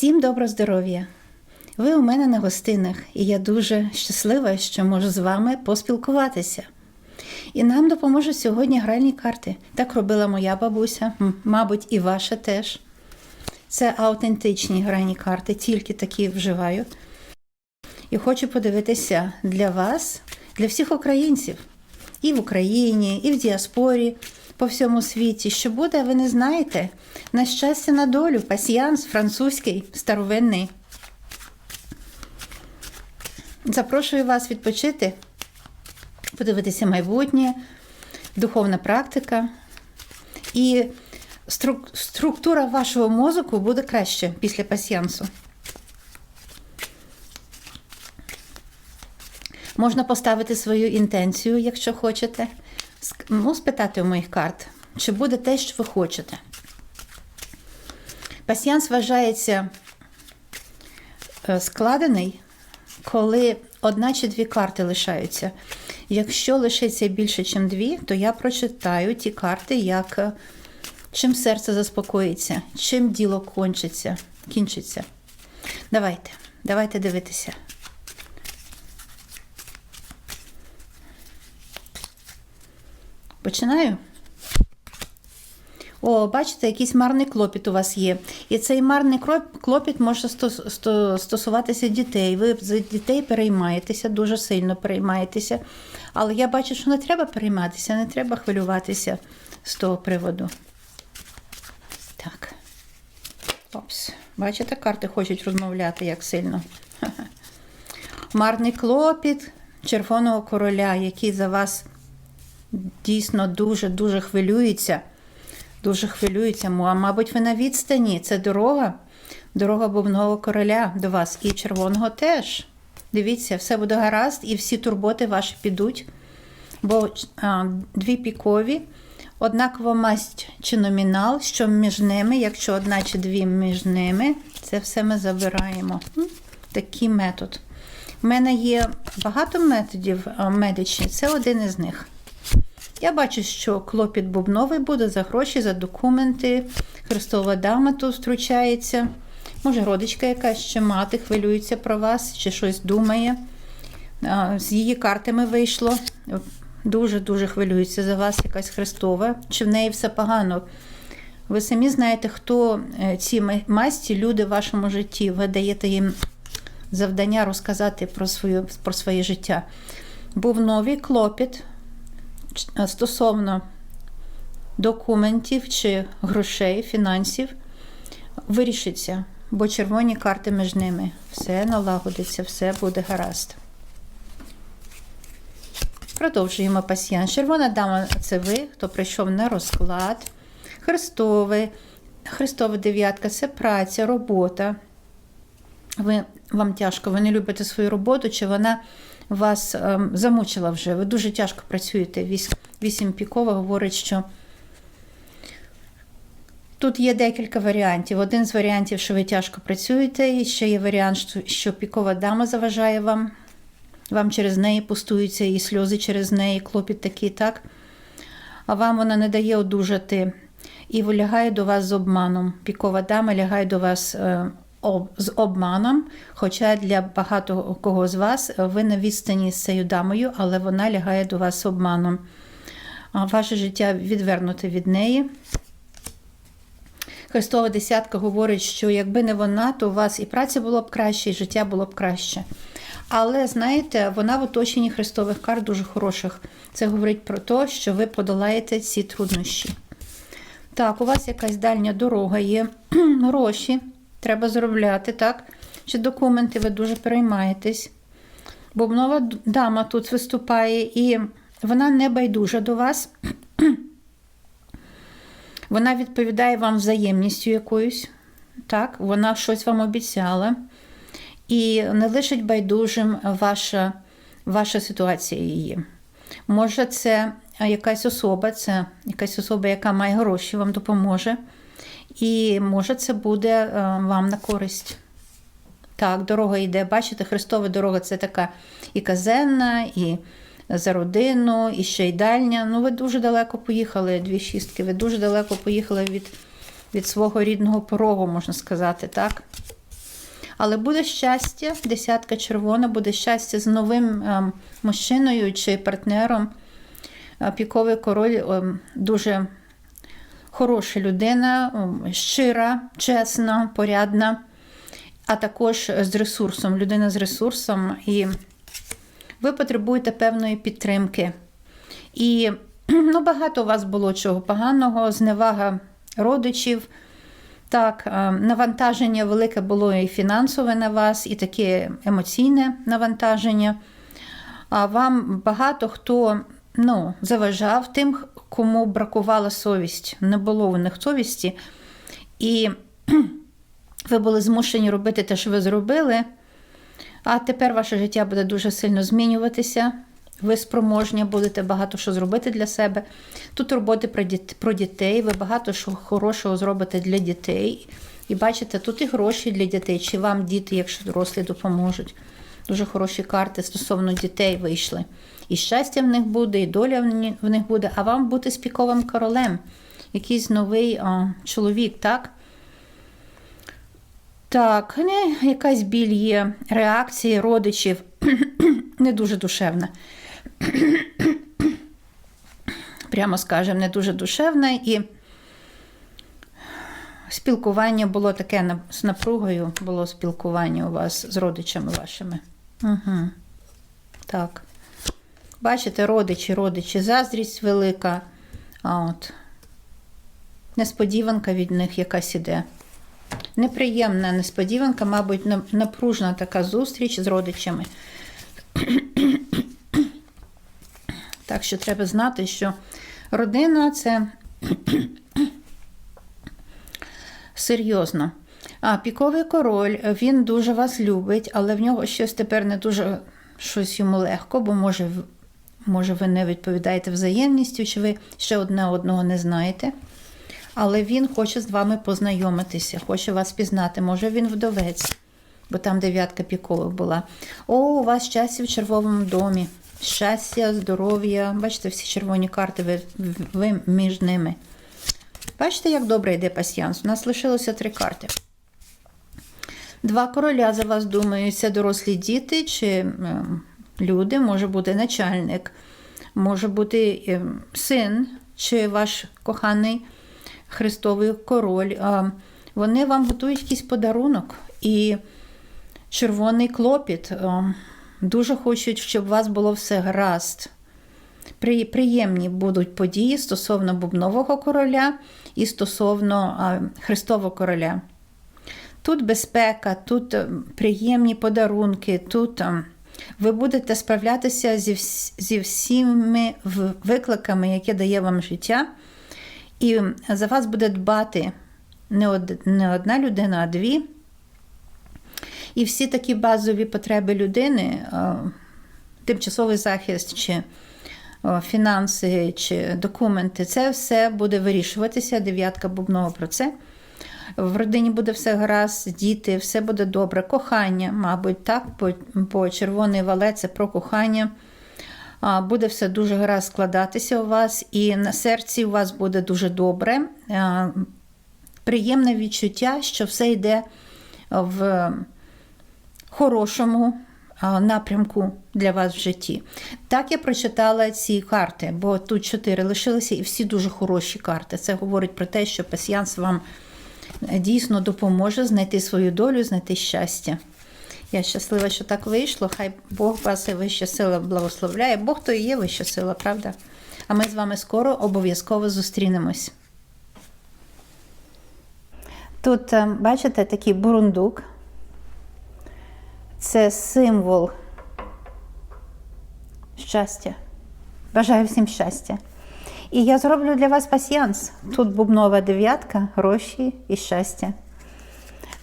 Всім добро здоров'я! Ви у мене на гостинах, і я дуже щаслива, що можу з вами поспілкуватися. І нам допоможуть сьогодні гральні карти. Так робила моя бабуся, мабуть, і ваша теж. Це аутентичні гральні карти, тільки такі вживаю. І хочу подивитися для вас, для всіх українців, і в Україні, і в діаспорі, по всьому світі. Що буде, ви не знаєте. На щастя, на долю, пасіянс французький, старовинний. Запрошую вас відпочити, подивитися майбутнє, духовна практика. І струк- структура вашого мозку буде краще після пасіянсу. Можна поставити свою інтенцію, якщо хочете. Ну, спитати у моїх карт, чи буде те, що ви хочете. Пасіянс вважається е, складений, коли одна чи дві карти лишаються. Якщо лишиться більше, ніж дві, то я прочитаю ті карти, як е, чим серце заспокоїться, чим діло кончиться, кінчиться. Давайте, давайте дивитися. Починаю. О, бачите, якийсь марний клопіт у вас є. І цей марний клопіт може сто- сто- стосуватися дітей. Ви за дітей переймаєтеся, дуже сильно переймаєтеся. Але я бачу, що не треба перейматися, не треба хвилюватися з того приводу. Так. Опс. Бачите, карти хочуть розмовляти як сильно. Марний клопіт червоного короля, який за вас дійсно дуже-дуже хвилюється. Дуже хвилюється. А мабуть, ви на відстані. Це дорога. Дорога бубного короля до вас. І червоного теж. Дивіться, все буде гаразд, і всі турботи ваші підуть. Бо а, дві пікові, однакова масть чи номінал, що між ними, якщо одна чи дві між ними, це все ми забираємо. Такий метод. У мене є багато методів а, медичні, це один із них. Я бачу, що клопіт бубновий буде за гроші, за документи. Христова дама тут втручається. Може, родичка якась чи мати хвилюється про вас, чи щось думає. З її картами вийшло. Дуже-дуже хвилюється за вас якась Христова, чи в неї все погано. Ви самі знаєте, хто е, ці ма- масті, люди в вашому житті. Ви даєте їм завдання розказати про, свою, про своє життя. Був новий клопіт стосовно документів чи грошей, фінансів, вирішиться, бо червоні карти між ними. Все налагодиться, все буде гаразд. Продовжуємо пасіянс. Червона дама це ви, хто прийшов на розклад. Христовий. Христова дев'ятка це праця, робота. Ви, вам тяжко, ви не любите свою роботу, чи вона вас ем, замучила вже. Ви дуже тяжко працюєте. Вісім пікова говорить, що тут є декілька варіантів. Один з варіантів, що ви тяжко працюєте, і ще є варіант, що- пікова дама заважає вам. Вам через неї пустуються і сльози через неї, клопіт такий, так? А вам вона не дає одужати і лягає до вас з обманом. Пікова дама лягає до вас е, з обманом. Хоча для багато кого з вас е, ви на відстані з цією дамою, але вона лягає до вас обманом. Ваше життя відвернуте від неї. Христова десятка говорить, що якби не вона, то у вас і праця було б краще, і життя було б краще. Але знаєте, вона в оточенні Христових карт дуже хороших. Це говорить про те, що ви подолаєте ці труднощі. Так, у вас якась дальня дорога є, гроші треба заробляти, так? Чи документи ви дуже переймаєтесь. Бубнова д- дама тут виступає, і вона не байдужа до вас. Вона відповідає вам взаємністю якоюсь. Так, вона щось вам обіцяла. І не лишить байдужим ваша, ваша ситуація її. Може, це якась особа, це якась особа, яка має гроші, вам допоможе. І може, це буде е, вам на користь. Так, дорога йде. Бачите, Христова дорога це така і казенна, і за родину, і ще й дальня. Ну, ви дуже далеко поїхали, дві шістки. Ви дуже далеко поїхали від, від свого рідного порогу, можна сказати, так? Але буде щастя, десятка червона, буде щастя з новим ем, мужчиною чи партнером. Е, Піковий король дуже хороша людина, щира, чесна, порядна, а також з ресурсом, людина з ресурсом. І ви потребуєте певної підтримки. І ну, багато у вас було чого поганого, зневага родичів. Так, е, навантаження велике було і фінансове на вас, і таке емоційне навантаження. А вам багато хто ну, заважав тим, кому бракувала совість, не було у них совісті. І ви були змушені робити те, що ви зробили. А тепер ваше життя буде дуже сильно змінюватися. Ви спроможні будете багато що зробити для себе. Тут роботи про діт- про дітей, ви багато що хорошого зробите для дітей. І бачите, тут і гроші для дітей, чи вам діти, якщо дорослі, допоможуть. Дуже хороші карти стосовно дітей вийшли. І щастя в них буде, і доля в них буде, а вам бути спіковим королем. Якийсь новий а, чоловік, так? Так, не, якась біль є, реакції родичів не дуже душевна. Прямо скажемо, не дуже душевна. І спілкування було таке з напругою, було спілкування у вас з родичами вашими. Угу. Так. Бачите, родичі, родичі, заздрість велика. А от. Несподіванка від них якась іде. Неприємна несподіванка, мабуть, на- напружена така зустріч з родичами. Так що треба знати, що родина це серйозно. А піковий король, він дуже вас любить, але в нього щось тепер не дуже щось йому легко, бо може, може ви не відповідаєте взаємністю, чи ви ще одне одного не знаєте. Але він хоче з вами познайомитися, хоче вас пізнати. Може, він вдовець, бо там дев'ятка пікових була. О, у вас щастя в червовому домі. Щастя, здоров'я. Бачите, всі червоні карти, ви, ви між ними. Бачите, як добре йде пасьянс? У нас лишилося три карти. Два короля за вас думають, це дорослі діти чи ем, люди, може бути начальник, може бути ем, син чи ваш коханий Христовий король. Вони вам готують якийсь подарунок і червоний клопіт. Дуже хочуть, щоб у вас було все гаразд. Приємні будуть події стосовно бубнового короля і стосовно Христового короля. Тут безпека, тут е, приємні подарунки, тут е, ви будете справлятися зі, зі всіми викликами, які дає вам життя. І за вас буде дбати не, од, не одна людина, а дві. І всі такі базові потреби людини, тимчасовий захист, чи фінанси, чи документи, це все буде вирішуватися. Дев'ятка бубнова про це. В родині буде все гаразд, діти, все буде добре. Кохання, мабуть, так, бо, червоний валет це про кохання. Буде все дуже гаразд складатися у вас, і на серці у вас буде дуже добре. Приємне відчуття, що все йде в хорошому напрямку для вас в житті. Так я прочитала ці карти, бо тут чотири лишилися, і всі дуже хороші карти. Це говорить про те, що пасіянс вам дійсно допоможе знайти свою долю, знайти щастя. Я щаслива, що так вийшло. Хай Бог вас і вища сила благословляє. Бог то і є вища сила, правда? А ми з вами скоро обов'язково зустрінемось. Тут, е, бачите, такий бурундук. Це символ щастя. Бажаю всім щастя. І я зроблю для вас пасьянс. Тут бубнова дев'ятка, гроші і щастя.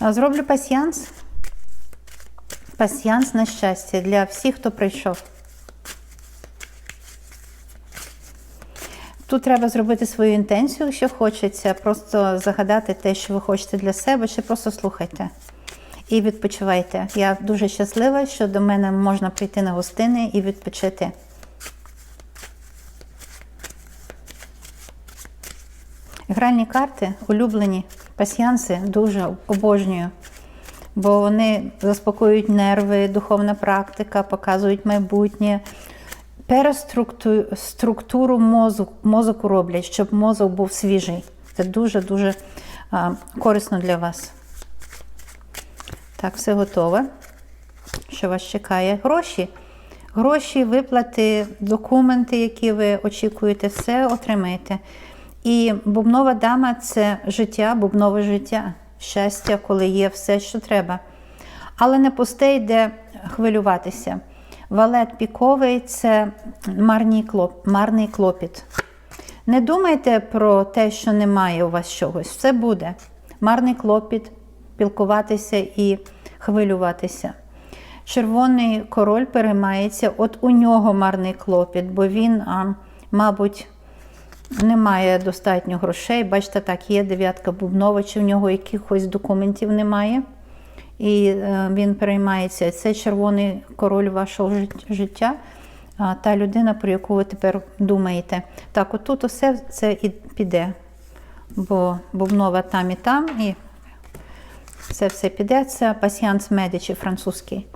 Зроблю пасьянс. Пасьянс на щастя для всіх, хто прийшов. Тут треба зробити свою інтенцію, якщо хочеться, просто загадати те, що ви хочете для себе, чи просто слухайте і відпочивайте. Я дуже щаслива, що до мене можна прийти на гостини і відпочити. Гральні карти, улюблені, пасьянси дуже обожнюю. бо вони заспокоюють нерви, духовна практика, показують майбутнє. Переструктуру структуру мозку, мозоку роблять, щоб мозок був свіжий. Це дуже-дуже корисно для вас. Так, все готове. Що вас чекає? Гроші. Гроші, виплати, документи, які ви очікуєте, все отримаєте. І бубнова дама це життя, бубнове життя, щастя, коли є все, що треба. Але не пусте йде хвилюватися. Валет піковий це марний, клоп, марний клопіт. Не думайте про те, що немає у вас чогось. Все буде. Марний клопіт, пілкуватися і хвилюватися. Червоний король переймається, от у нього марний клопіт, бо він, а, мабуть, не має достатньо грошей. Бачите, так, є дев'ятка бубнова, чи в нього якихось документів немає. І е, він переймається. Це червоний король вашого життя, та людина, про яку ви тепер думаєте. Так, отут усе це і піде. Бо бубнова там і там, і це все піде. Це пасіанс медичі французький.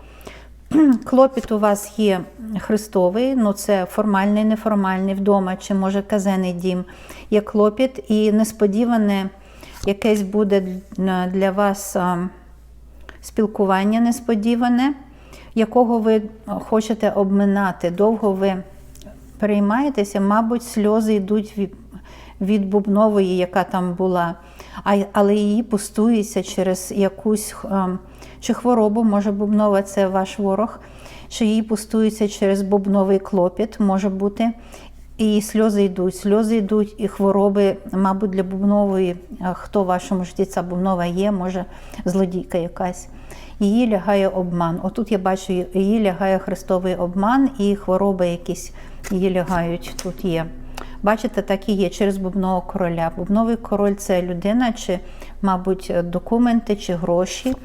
Клопіт у вас є христовий, ну це формальний, неформальний вдома, чи може казенний дім. Є клопіт, і несподіване якесь буде для вас спілкування несподіване, якого ви хочете обминати. Довго ви переймаєтеся, мабуть, сльози йдуть від, бубнової, яка там була, але її пустується через якусь а, чи хворобу, може бубнова це ваш ворог, чи її пустується через бубновий клопіт, може бути. І сльози йдуть, сльози йдуть, і хвороби, мабуть, для бубнової, хто в вашому житті ця бубнова є, може злодійка якась. Її лягає обман. Отут я бачу, її лягає христовий обман, і хвороби якісь її лягають тут є. Бачите, так і є через бубнового короля. Бубновий король це людина, чи, мабуть, документи, чи гроші.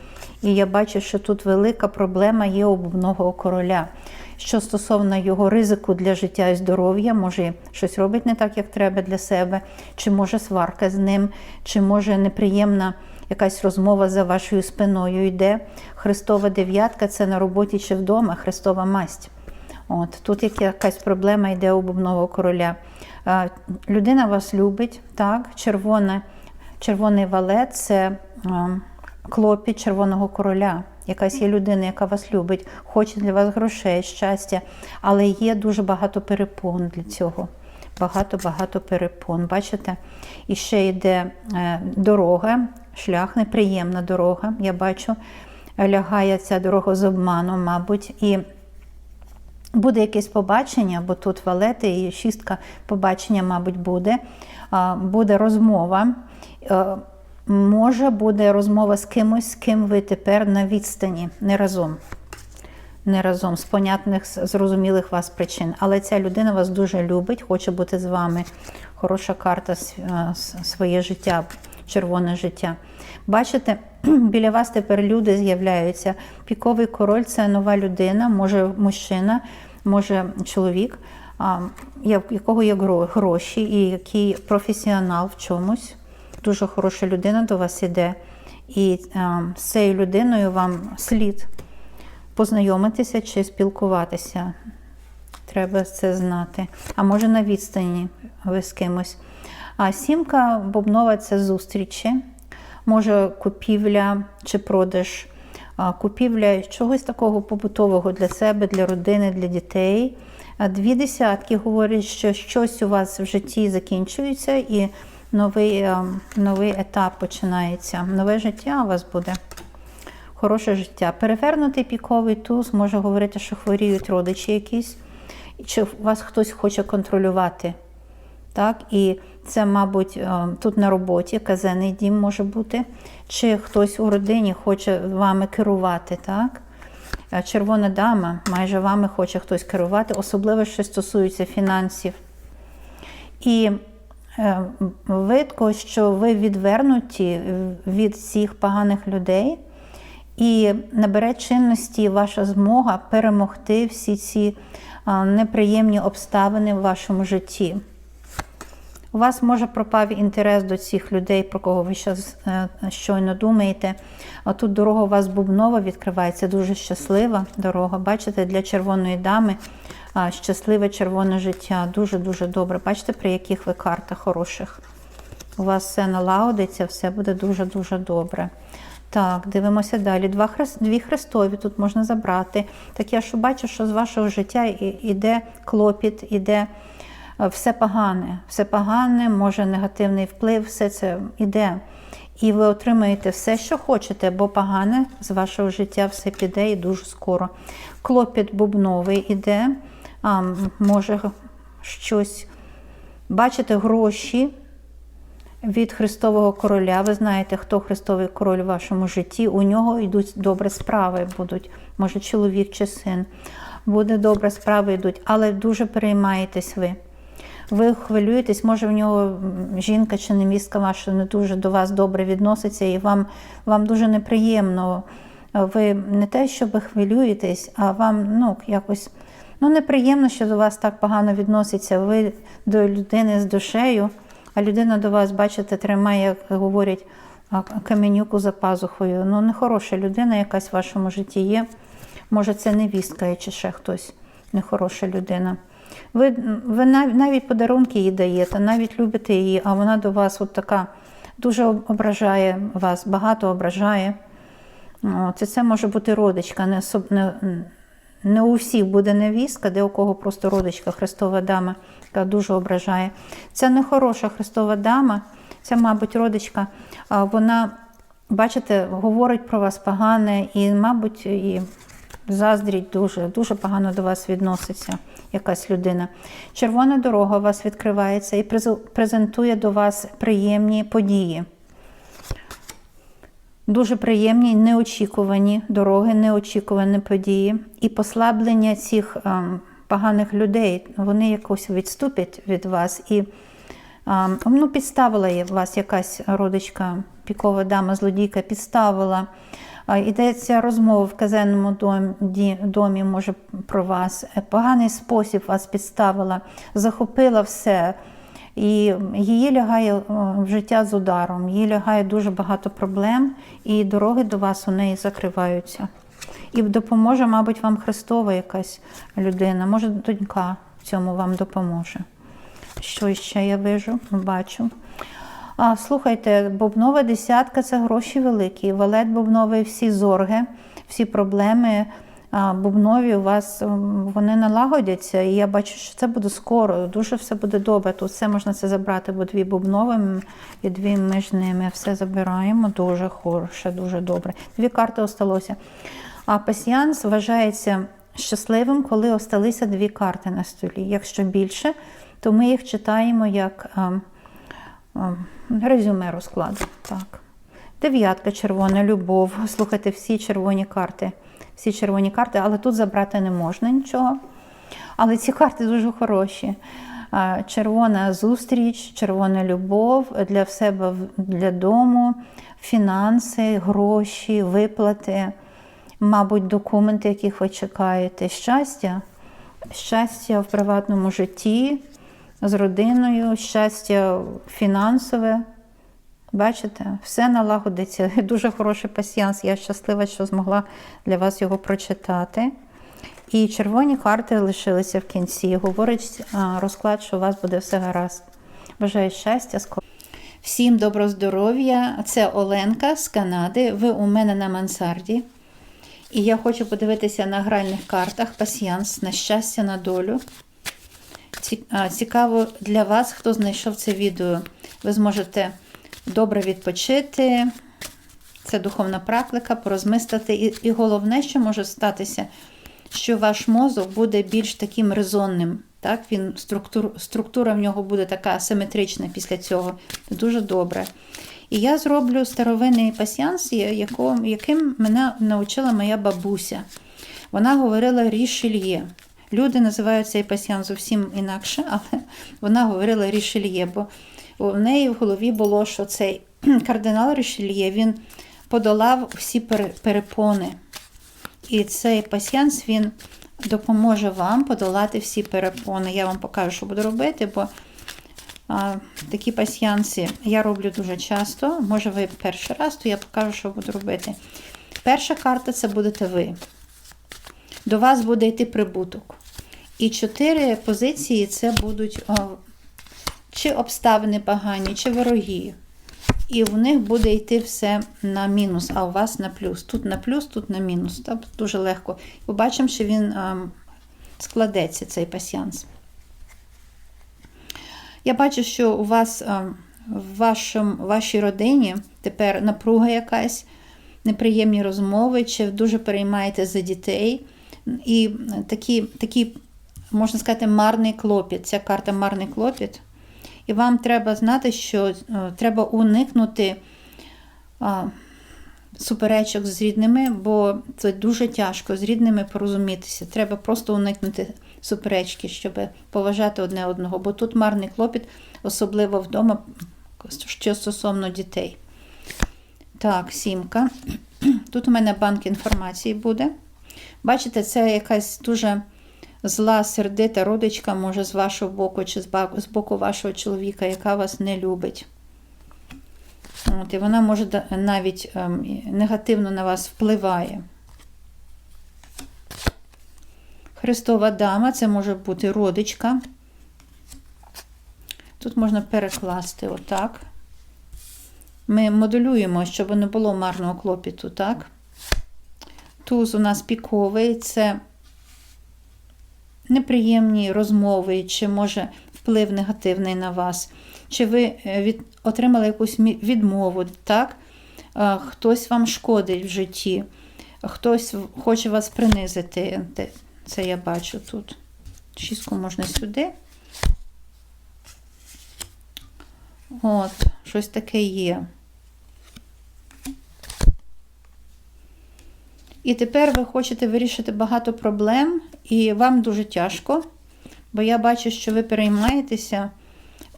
І я бачу, що тут велика проблема є у бубнового короля. Що стосовно його ризику для життя і здоров'я, може щось робить не так, як треба для себе, чи може сварка з ним, чи може неприємна якась розмова за вашою спиною йде. Христова дев'ятка це на роботі чи вдома, Христова масть. От Тут якась проблема йде у бубнового короля. А, людина вас любить, так, червоне, червоний валет це а, клопіт червоного короля. Якась є людина, яка вас любить, хоче для вас грошей, щастя, але є дуже багато перепон для цього. Багато-багато перепон. Бачите? І ще йде е, дорога, шлях, неприємна дорога. Я бачу, лягає ця дорога з обманом, мабуть. І буде якесь побачення, бо тут валети і шістка побачення, мабуть, буде. Буде розмова. Е, Може, буде розмова з кимось, з ким ви тепер на відстані, не разом. Не разом, з понятних, зрозумілих вас причин. Але ця людина вас дуже любить, хоче бути з вами. Хороша карта своє життя, червоне життя. Бачите, біля вас тепер люди з'являються. Піковий король це нова людина, може мужчина, може чоловік, якого є гроші, і який професіонал в чомусь дуже хороша людина до вас іде, і з цією людиною вам слід познайомитися чи спілкуватися. Треба це знати. А може на відстані ви з кимось. А сімка бобнова це зустрічі, може купівля чи продаж, купівля чогось такого побутового для себе, для родини, для дітей. Дві десятки говорять, що щось у вас в житті закінчується. і новий новий етап починається. Нове життя у вас буде. Хороше життя. Перевернутий піковий туз може говорити, що хворіють родичі якісь, чи вас хтось хоче контролювати. Так? І це, мабуть, е, тут на роботі казенний дім може бути, чи хтось у родині хоче вами керувати. так? Е, червона дама, майже вами хоче хтось керувати, особливо, що стосується фінансів. І Е, видко, що ви відвернуті від всіх поганих людей, і набере чинності ваша змога перемогти всі ці неприємні обставини в вашому житті. У вас може пропав інтерес до цих людей, про кого ви зараз щойно думаєте. А тут дорога у вас бубнова відкривається, дуже щаслива дорога. Бачите, для червоної дами щасливе червоне життя. Дуже-дуже добре. Бачите, при яких ви картах хороших. У вас все налагодиться, все буде дуже-дуже добре. Так, дивимося далі. Два хрест, дві хрестові тут можна забрати. Так я що бачу, що з вашого життя іде клопіт, іде е, все погане. Все погане, може негативний вплив, все це іде. І ви отримаєте все, що хочете, бо погане з вашого життя все піде і дуже скоро. Клопіт бубновий іде, а, може щось. Бачите гроші від Христового короля. Ви знаєте, хто Христовий король у вашому житті. У нього йдуть добре справи, будуть, може, чоловік чи син. Буде добре справи йдуть, але дуже переймаєтесь ви. Ви хвилюєтесь, може в нього жінка чи невістка ваша не дуже до вас добре відноситься, і вам, вам дуже неприємно. Ви не те, що ви хвилюєтесь, а вам ну, якось ну, неприємно, що до вас так погано відноситься. Ви до людини з душею, а людина до вас, бачите, тримає, як говорять, каменюку за пазухою. Ну, нехороша людина якась в вашому житті є. Може, це невістка чи ще хтось нехороша людина. Ви, ви навіть подарунки їй даєте, навіть любите її, а вона до вас от така дуже ображає вас, багато ображає. О, Це, може бути родичка, не, не, не у всіх буде невістка, де у кого просто родичка, Христова дама, яка дуже ображає. Це не хороша Христова дама, це, мабуть, родичка. Вона, бачите, говорить про вас погане і, мабуть, і заздріть дуже, дуже погано до вас відноситься якась людина. Червона дорога у вас відкривається і презентує до вас приємні події. Дуже приємні, неочікувані дороги, неочікувані події і послаблення цих ем, поганих людей. Вони якось відступять від вас. І ем, ну, підставила вас якась родичка, пікова дама, злодійка, підставила. Йдеться розмова в казенному домі, домі, може, про вас. Е, Поганий спосіб вас підставила, захопила все. І її лягає е, в життя з ударом, їй лягає дуже багато проблем, і дороги до вас у неї закриваються. І допоможе, мабуть, вам Христова якась людина, може, донька в цьому вам допоможе. Що ще я вижу, бачу. А, слухайте, бубнова десятка це гроші великі. Валет бубновий, всі зорги, всі проблеми бубнові у вас вони налагодяться. І я бачу, що це буде скоро, дуже все буде добре. Тут все можна це забрати, бо дві бубнові і дві між ними. Все забираємо. Дуже хороше, дуже добре. Дві карти осталося. А пасіянс вважається щасливим, коли осталися дві карти на столі. Якщо більше, то ми їх читаємо як. Резюме розкладу. Так. Дев'ятка червона, любов. Слухайте, всі червоні карти. Всі червоні карти, але тут забрати не можна нічого. Але ці карти дуже хороші. Червона зустріч, червона любов для себе, для дому, фінанси, гроші, виплати, мабуть, документи, яких ви чекаєте. Щастя, щастя в приватному житті, з родиною, щастя фінансове. Бачите, все налагодиться. Дуже хороший пасіянс. Я щаслива, що змогла для вас його прочитати. І червоні карти лишилися в кінці. Говорить розклад, що у вас буде все гаразд. Бажаю щастя. Всім доброго здоров'я. Це Оленка з Канади. Ви у мене на мансарді. І я хочу подивитися на гральних картах пасіянс на щастя, на долю. Цікаво для вас, хто знайшов це відео. Ви зможете добре відпочити. Це духовна практика, порозмислити. І, головне, що може статися, що ваш мозок буде більш таким резонним. Так? Він, структур, структура в нього буде така асиметрична після цього. Дуже добре. І я зроблю старовинний пасіанс, яким мене навчила моя бабуся. Вона говорила рішельє. Люди називають цей пасіян зовсім інакше, але вона говорила рішельє, бо у неї в голові було, що цей кардинал Рішельє він подолав всі перепони. І цей пасіянс він допоможе вам подолати всі перепони. Я вам покажу, що буду робити, бо А, такі пасьянси я роблю дуже часто. Може, ви перший раз, то я покажу, що буду робити. Перша карта це будете ви. До вас буде йти прибуток. І чотири позиції це будуть о, чи обставини погані, чи вороги. І в них буде йти все на мінус, а у вас на плюс. Тут на плюс, тут на мінус. Тобто дуже легко. Побачимо, що він а, складеться, цей пасьянс. Я бачу, що у вас а, в вашому, вашій родині тепер напруга якась, неприємні розмови, чи дуже переймаєте за дітей. І такі, такі, можна сказати, марний клопіт. Ця карта марний клопіт. І вам треба знати, що е, треба уникнути а, суперечок з рідними, бо це дуже тяжко з рідними порозумітися. Треба просто уникнути суперечки, щоб поважати одне одного. Бо тут марний клопіт, особливо вдома, що стосовно дітей. Так, сімка. Тут у мене банк інформації буде. Бачите, це якась дуже зла, сердита родичка, може, з вашого боку, чи з боку вашого чоловіка, яка вас не любить. От, І вона може навіть ем, негативно на вас впливає. Христова дама, це може бути родичка. Тут можна перекласти отак. Ми моделюємо, щоб не було марного клопіту, так? Туз у нас піковий, це неприємні розмови, чи може вплив негативний на вас, чи ви від, отримали якусь відмову, так? Хтось вам шкодить в житті, хтось хоче вас принизити. Це я бачу тут. Шістку можна сюди. От, щось таке є. І тепер ви хочете вирішити багато проблем, і вам дуже тяжко, бо я бачу, що ви переймаєтеся,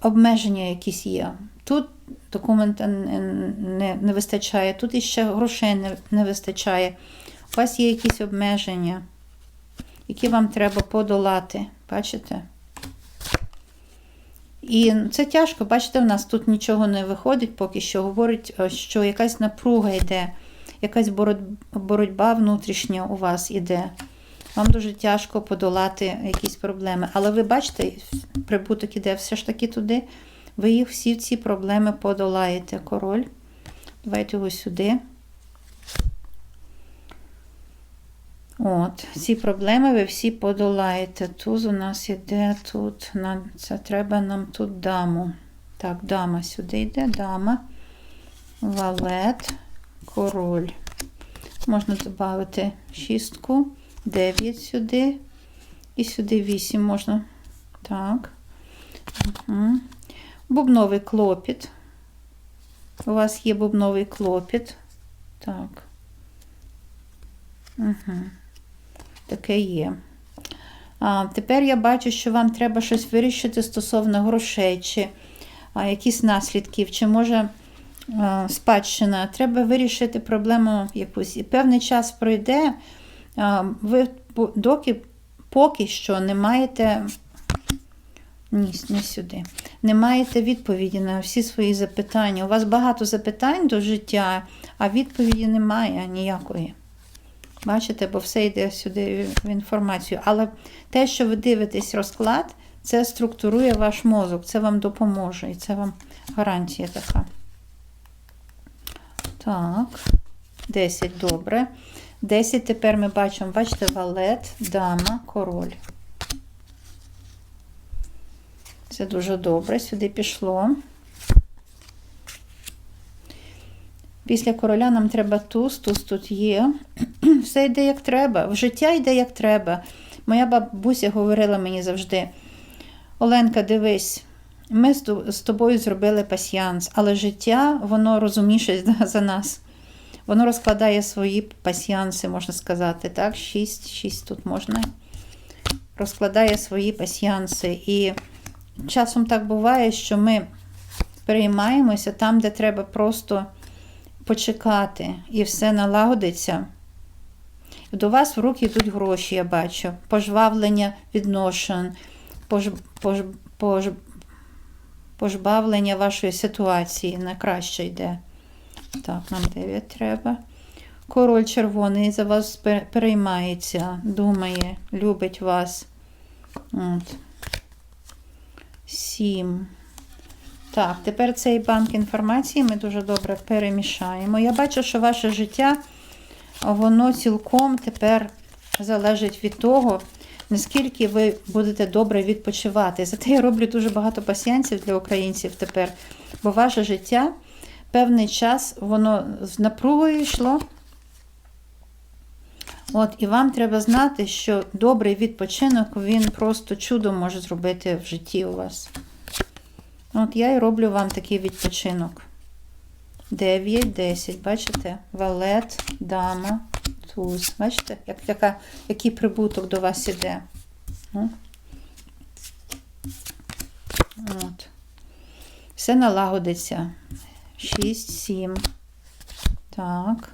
обмеження якісь є. Тут документа не, не вистачає, тут іще грошей не, не вистачає. У вас є якісь обмеження, які вам треба подолати. Бачите? І це тяжко, бачите, в нас тут нічого не виходить, поки що говорить, що якась напруга йде якась боротьба внутрішня у вас іде. Вам дуже тяжко подолати якісь проблеми. Але ви бачите, прибуток іде все ж таки туди. Ви їх всі ці проблеми подолаєте. Король. Давайте його сюди. От, ці проблеми ви всі подолаєте. Туз у нас іде тут. Це треба нам тут даму. Так, дама сюди йде, дама, валет король. Можна додати шістку, 9 сюди. І сюди 8 можна. Так. Угу. Бубновий клопіт. У вас є бубновий клопіт. Так. Угу. Таке є. А, Тепер я бачу, що вам треба щось вирішити стосовно грошей, чи а, якісь наслідків, чи може спадщина, треба вирішити проблему якусь. І певний час пройде, ви доки поки що не маєте. Ні, не сюди. Не маєте відповіді на всі свої запитання. У вас багато запитань до життя, а відповіді немає ніякої. Бачите, бо все йде сюди в інформацію. Але те, що ви дивитесь розклад, це структурує ваш мозок, це вам допоможе. І це вам гарантія така. Так, 10 добре. 10 тепер ми бачимо, бачите, валет, дама, король. Це дуже добре, сюди пішло. Після короля нам треба туз, туз тут є. Все йде як треба. В життя йде як треба. Моя бабуся говорила мені завжди: Оленка, дивись, ми з тобою зробили пасіянс, але життя, воно розумніше за нас. Воно розкладає свої пасіянси, можна сказати. так? Шість, шість тут можна. Розкладає свої пасіянси. І часом так буває, що ми переймаємося там, де треба просто почекати, і все налагодиться. До вас в руки йдуть гроші, я бачу, пожвавлення відношень, пож, пож, пож, пожбавлення вашої ситуації на краще йде. Так, нам 9 треба. Король червоний за вас переймається, думає, любить вас. От. Сім. Так, тепер цей банк інформації ми дуже добре перемішаємо. Я бачу, що ваше життя, воно цілком тепер залежить від того, наскільки ви будете добре відпочивати. Зате я роблю дуже багато пасіянців для українців тепер, бо ваше життя певний час воно з напругою йшло. От, і вам треба знати, що добрий відпочинок він просто чудо може зробити в житті у вас. От я і роблю вам такий відпочинок. 9, 10, бачите? Валет, дама, туз. Бачите, як, яка, який прибуток до вас іде. Ну. От. Все налагодиться. 6, 7. Так.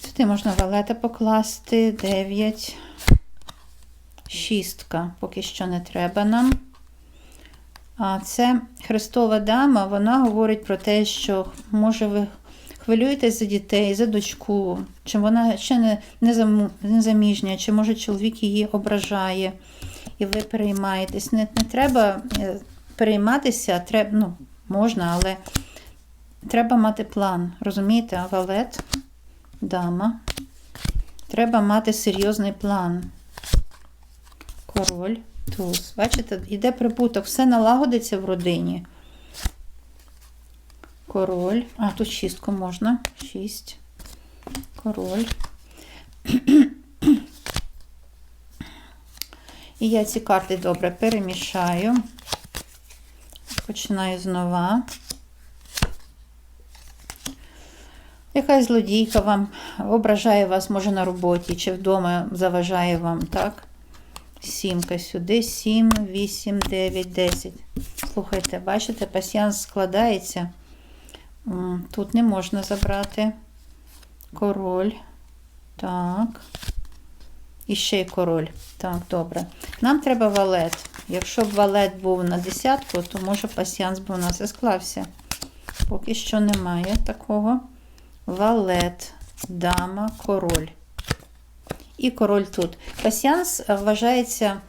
Сюди можна валета покласти. 9. Шістка. Поки що не треба нам. А це Христова дама, вона говорить про те, що може ви хвилюєтесь за дітей, за дочку, чи вона ще не, не, заму- не заміжня, чи може чоловік її ображає, і ви переймаєтесь. Не, не треба е, перейматися, треба, ну, можна, але треба мати план. Розумієте, валет, дама. Треба мати серйозний план. Король, туз. Бачите, іде прибуток, все налагодиться в родині. Король. А, тут шістку можна. Шість. Король. І я ці карти добре перемішаю. Починаю знова. Якась злодійка вам ображає вас, може, на роботі чи вдома заважає вам, так? Сімка сюди, 7, 8, 9, 10. Слухайте, бачите, пасьянс складається. Тут не можна забрати. Король. Так. І ще й король. Так, добре. Нам треба валет. Якщо б валет був на десятку, то може пасьянс би у нас і склався. Поки що немає такого. Валет, дама, король. І король тут. Пасьянс е, вважається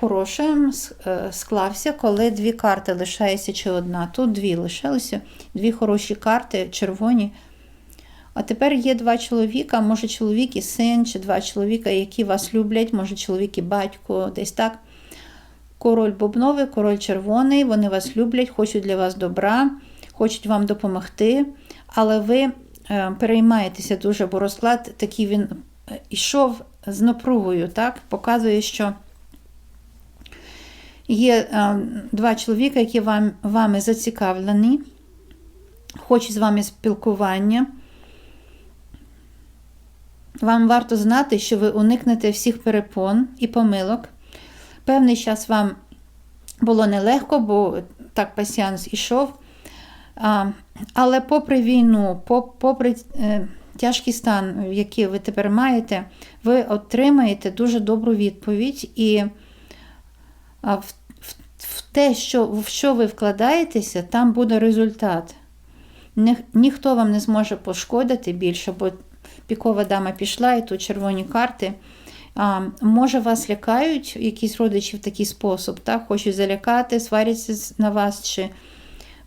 хорошим, е, склався, коли дві карти лишається чи одна. Тут дві лишилися, дві хороші карти, червоні. А тепер є два чоловіка, може чоловік і син, чи два чоловіка, які вас люблять, може чоловік і батько, десь так. Король бубновий, король червоний, вони вас люблять, хочуть для вас добра, хочуть вам допомогти, але ви е, переймаєтеся дуже, бо розклад такий він е, ішов з напругою, так? Показує, що є е, два чоловіка, які вам, вами зацікавлені, хочуть з вами спілкування. Вам варто знати, що ви уникнете всіх перепон і помилок. Певний час вам було нелегко, бо так пасіанс ішов. Але попри війну, попри е, тяжкий стан, який ви тепер маєте, ви отримаєте дуже добру відповідь. І в те, що, в що ви вкладаєтеся, там буде результат. Ні, ніхто вам не зможе пошкодити більше, бо пікова дама пішла, і тут червоні карти. А, може, вас лякають якісь родичі в такий спосіб, так? хочуть залякати, сваряться на вас чи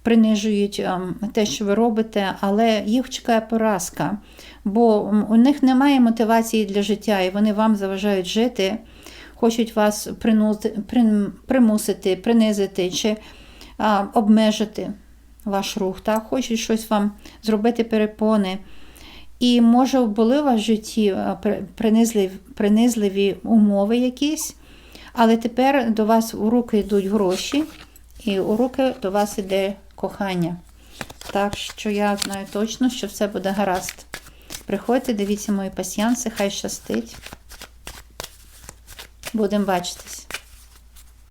принижують те, що ви робите, але їх чекає поразка, бо у них немає мотивації для життя, і вони вам заважають жити, хочуть вас примусити, принизити чи обмежити ваш рух, так? хочуть щось вам зробити перепони. І може були у вас в житті принизливі, принизливі умови якісь, але тепер до вас у руки йдуть гроші, і у руки до вас іде кохання. Так що я знаю точно, що все буде гаразд. Приходьте, дивіться мої пасьянси, хай щастить. Будемо бачитись.